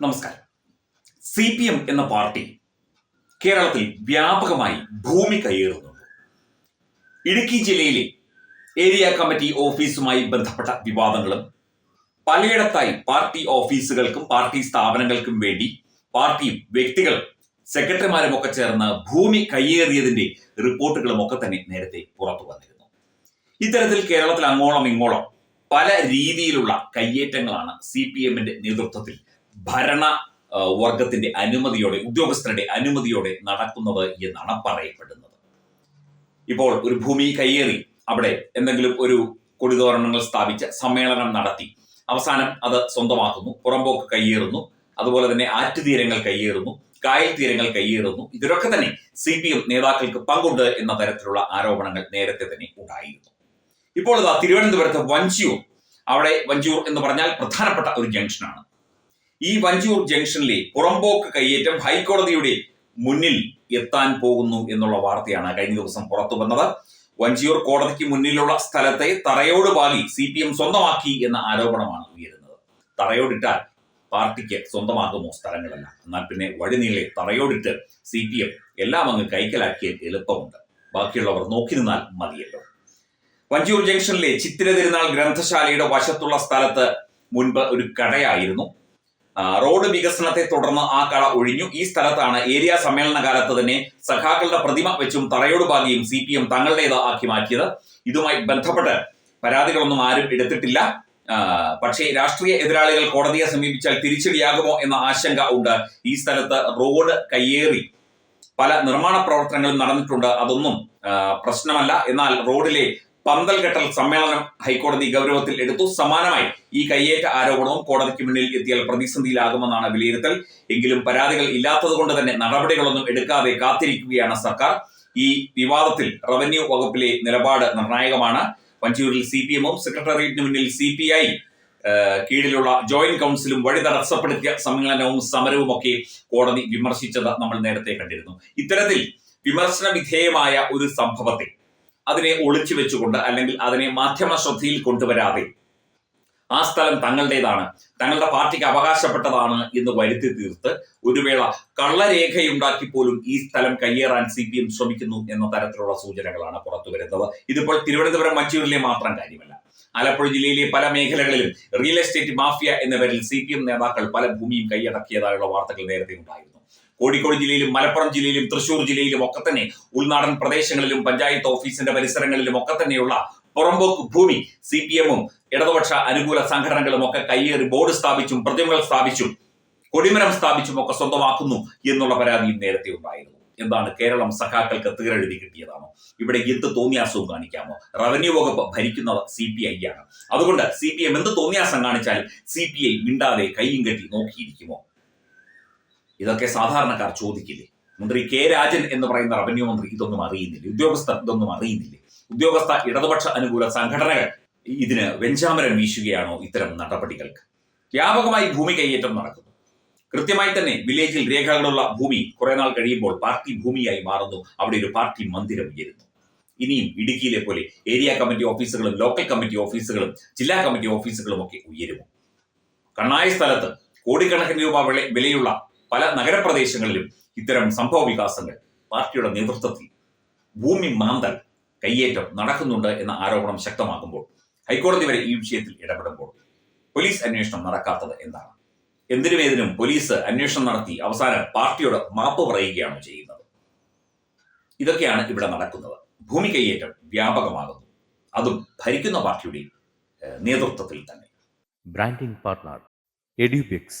നമസ്കാരം. C P M എന്ന party കേരളത്തിൽ വ്യാപകമായി ഭൂമി കയ്യേറുന്നുണ്ട്. ഇടുക്കി ജില്ലയിലെ ഏരിയ കമ്മിറ്റി ഓഫീസുമായി ബന്ധപ്പെട്ട വിവാദങ്ങളും പലയിടത്തായി പാർട്ടി ഓഫീസുകൾക്കും പാർട്ടി സ്ഥാപനങ്ങൾക്കും വേണ്ടി പാർട്ടിയും വ്യക്തികൾ സെക്രട്ടറിമാരും ഒക്കെ ചേർന്ന് ഭൂമി കയ്യേറിയതിന്റെ റിപ്പോർട്ടുകളും ഒക്കെ തന്നെ നേരത്തെ പുറത്തു വന്നിരുന്നു. ഇത്തരത്തിൽ കേരളത്തിൽ അങ്ങോളം ഇങ്ങോളം പല രീതിയിലുള്ള കയ്യേറ്റങ്ങളാണ് സി പി എമ്മിന്റെ നേതൃത്വത്തിൽ ഭരണ വർഗത്തിന്റെ അനുമതിയോടെ ഉദ്യോഗസ്ഥരുടെ അനുമതിയോടെ നടക്കുന്നത് എന്നാണ് പറയപ്പെടുന്നത്. ഇപ്പോൾ ഒരു ഭൂമി കയ്യേറി അവിടെ എന്തെങ്കിലും ഒരു കൊടിതോരണങ്ങൾ സ്ഥാപിച്ച് സമ്മേളനം നടത്തി അവസാനം അത് സ്വന്തമാക്കുന്നു പുറമ്പോക്ക് കയ്യേറുന്നു അതുപോലെ തന്നെ ആറ്റുതീരങ്ങൾ കയ്യേറുന്നു കായൽ തീരങ്ങൾ കയ്യേറുന്നു ഇതിലൊക്കെ തന്നെ സി പി എം നേതാക്കൾക്ക് പങ്കുണ്ട് എന്ന തരത്തിലുള്ള ആരോപണങ്ങൾ നേരത്തെ തന്നെ ഉണ്ടായിരുന്നു. ഇപ്പോൾ ഇതാ തിരുവനന്തപുരത്ത് വഞ്ചിയൂർ അവിടെ വഞ്ചിയൂർ എന്ന് പറഞ്ഞാൽ പ്രധാനപ്പെട്ട ഒരു ജംഗ്ഷനാണ്. ഈ വഞ്ചിയൂർ ജംഗ്ഷനിലെ പുറമ്പോക്ക് കയ്യേറ്റം ഹൈക്കോടതിയുടെ മുന്നിൽ എത്താൻ പോകുന്നു എന്നുള്ള വാർത്തയാണ് കഴിഞ്ഞ ദിവസം പുറത്തു വന്നത്. വഞ്ചിയൂർ കോടതിക്ക് മുന്നിലുള്ള സ്ഥലത്തെ തറയോട് വാങ്ങി സി പി എം സ്വന്തമാക്കി എന്ന ആരോപണമാണ് ഉയരുന്നത്. തറയോടിട്ടാൽ പാർട്ടിക്ക് സ്വന്തമാകുമോ സ്ഥലങ്ങളല്ല? എന്നാൽ പിന്നെ വഴിനീളെ തറയോടിട്ട് സി പി എം എല്ലാം അങ്ങ് കൈക്കലാക്കിയാൽ എളുപ്പമുണ്ട്. ബാക്കിയുള്ളവർ നോക്കി നിന്നാൽ മതിയല്ലോ. വഞ്ചിയൂർ ജംഗ്ഷനിലെ ചിത്തിര തിരുനാൾ ഗ്രന്ഥശാലയുടെ വശത്തുള്ള സ്ഥലത്ത് മുൻപ് ഒരു കടയായിരുന്നു. റോഡ് വികസനത്തെ തുടർന്ന് ആ കട ഒഴിഞ്ഞു. ഈ സ്ഥലത്താണ് ഏരിയ സമ്മേളന കാലത്ത് തന്നെ സഖാക്കളുടെ പ്രതിമ വെച്ചും തറയോട് ഭാഗിയും സി പി എം തങ്ങളുടേത് ആക്കി മാറ്റിയത്. ഇതുമായി ബന്ധപ്പെട്ട് പരാതികളൊന്നും ആരും എടുത്തിട്ടില്ല. പക്ഷേ രാഷ്ട്രീയ എതിരാളികൾ കോടതിയെ സമീപിച്ചാൽ തിരിച്ചടിയാകുമോ എന്ന ആശങ്ക ഉണ്ട്. ഈ സ്ഥലത്ത് റോഡ് കയ്യേറി പല നിർമ്മാണ പ്രവർത്തനങ്ങളും നടന്നിട്ടുണ്ട്. അതൊന്നും പ്രശ്നമല്ല. എന്നാൽ റോഡിലെ പന്തൽ കെട്ടൽ സമ്മേളനം ഹൈക്കോടതി ഗൗരവത്തിൽ എടുത്തു. സമാനമായി ഈ കയ്യേറ്റ ആരോപണവും കോടതിക്ക് മുന്നിൽ എത്തിയാൽ പ്രതിസന്ധിയിലാകുമെന്നാണ് വിലയിരുത്തൽ. എങ്കിലും പരാതികൾ ഇല്ലാത്തതുകൊണ്ട് തന്നെ നടപടികളൊന്നും എടുക്കാതെ കാത്തിരിക്കുകയാണ് സർക്കാർ. ഈ വിവാദത്തിൽ റവന്യൂ വകുപ്പിലെ നിലപാട് നിർണായകമാണ്. വഞ്ചിയൂരിൽ സി പി എമ്മും സെക്രട്ടേറിയറ്റിന് മുന്നിൽ സി പി ഐ കീഴിലുള്ള ജോയിന്റ് കൗൺസിലും വഴി തടസ്സപ്പെടുത്തിയ സമ്മേളനവും സമരവും ഒക്കെ കോടതി വിമർശിച്ചത് നമ്മൾ നേരത്തെ കണ്ടിരുന്നു. ഇത്തരത്തിൽ വിമർശന വിധേയമായ ഒരു സംഭവത്തെ അതിനെ ഒളിച്ചു വെച്ചുകൊണ്ട് അല്ലെങ്കിൽ അതിനെ മാധ്യമ ശ്രദ്ധയിൽ കൊണ്ടുവരാതെ ആ സ്ഥലം തങ്ങളുടേതാണ്. തങ്ങളുടെ പാർട്ടിക്ക് അവകാശപ്പെട്ടതാണ് എന്ന് വരുത്തി തീർത്ത് ഒരു വേള കള്ളരേഖയുണ്ടാക്കി പോലും ഈ സ്ഥലം കയ്യേറാൻ സി പി എം ശ്രമിക്കുന്നു എന്ന തരത്തിലുള്ള സൂചനകളാണ് പുറത്തു വരുന്നത്. ഇതിപ്പോൾ തിരുവനന്തപുരം മഞ്ചൂരിലെ മാത്രം കാര്യമല്ല. ആലപ്പുഴ ജില്ലയിലെ പല മേഖലകളിലും റിയൽ എസ്റ്റേറ്റ് മാഫിയ എന്ന പേരിൽ സി പി എം നേതാക്കൾ പല ഭൂമിയും കൈയടക്കിയതായുള്ള വാർത്തകൾ നേരത്തെ ഉണ്ടായിരുന്നു. കോഴിക്കോട് ജില്ലയിലും മലപ്പുറം ജില്ലയിലും തൃശൂർ ജില്ലയിലും ഒക്കെ തന്നെ ഉൾനാടൻ പ്രദേശങ്ങളിലും പഞ്ചായത്ത് ഓഫീസിന്റെ പരിസരങ്ങളിലും ഒക്കെ തന്നെയുള്ള പുറമ്പോക്ക് ഭൂമി സി പി എമ്മും ഇടതുപക്ഷ അനുകൂല സംഘടനകളും ഒക്കെ കയ്യേറി ബോർഡ് സ്ഥാപിച്ചും പ്രതിമകൾ സ്ഥാപിച്ചും കൊടിമരം സ്ഥാപിച്ചും ഒക്കെ സ്വന്തമാക്കുന്നു എന്നുള്ള പരാതിയും നേരത്തെ ഉണ്ടായിരുന്നു. എന്താണ് കേരളം സഖാക്കൾക്ക് തീരെഴുതി കിട്ടിയതാണോ? ഇവിടെ എന്ത് തോന്നിയാസവും കാണിക്കാമോ? റവന്യൂ വകുപ്പ് ഭരിക്കുന്നത് സി പി ഐ ആണ്. അതുകൊണ്ട് സി പി എം എന്ത് തോന്നിയാസം കാണിച്ചാൽ സി പി ഐ മിണ്ടാതെ കൈയും കെട്ടി നോക്കിയിരിക്കുമോ? ഇതൊക്കെ സാധാരണക്കാർ ചോദിക്കില്ലേ? മന്ത്രി കെ രാജൻ എന്ന് പറയുന്ന റവന്യൂ മന്ത്രി ഇതൊന്നും അറിയുന്നില്ല? ഉദ്യോഗസ്ഥർ ഇതൊന്നും അറിയുന്നില്ലേ? ഉദ്യോഗസ്ഥ ഇടതുപക്ഷ അനുകൂല സംഘടനകൾ ഇതിന് വെഞ്ചാമരം വീശുകയാണോ ഇത്തരം നടപടികൾക്ക്? വ്യാപകമായി ഭൂമി കൈയേറ്റം നടക്കുന്നു. കൃത്യമായി തന്നെ വില്ലേജിൽ രേഖകളുള്ള ഭൂമി കുറെ നാൾ കഴിയുമ്പോൾ പാർട്ടി ഭൂമിയായി മാറുന്നു. അവിടെ ഒരു പാർട്ടി മന്ദിരം ഉയരുന്നു. ഇനിയും ഇടുക്കിയിലെ പോലെ ഏരിയ കമ്മിറ്റി ഓഫീസുകളും ലോക്കൽ കമ്മിറ്റി ഓഫീസുകളും ജില്ലാ കമ്മിറ്റി ഓഫീസുകളും ഒക്കെ ഉയരുമോ? കണ്ണായ സ്ഥലത്ത് കോടിക്കണക്കിന് രൂപ വില- വിലയുള്ള പല നഗരപ്രദേശങ്ങളിലും ഇത്തരം സംഭവ വികാസങ്ങൾ പാർട്ടിയുടെ നേതൃത്വത്തിൽ ഭൂമി മാന്തൽ കയ്യേറ്റം നടക്കുന്നുണ്ട് എന്ന ആരോപണം ശക്തമാകുമ്പോൾ ഹൈക്കോടതി വരെ ഈ വിഷയത്തിൽ ഇടപെടുമ്പോൾ പോലീസ് അന്വേഷണം നടക്കാത്തത് എന്താണ്? എന്തിനും ഏതിനും പോലീസ് അന്വേഷണം നടത്തി അവസാനം പാർട്ടിയോട് മാപ്പ് പറയുകയാണ് ചെയ്യുന്നത്. ഇതൊക്കെയാണ് ഇവിടെ നടക്കുന്നത്. ഭൂമി കയ്യേറ്റം വ്യാപകമാകുന്നു. അതും ഭരിക്കുന്ന പാർട്ടിയുടെ നേതൃത്വത്തിൽ തന്നെ. Branding partner Edubix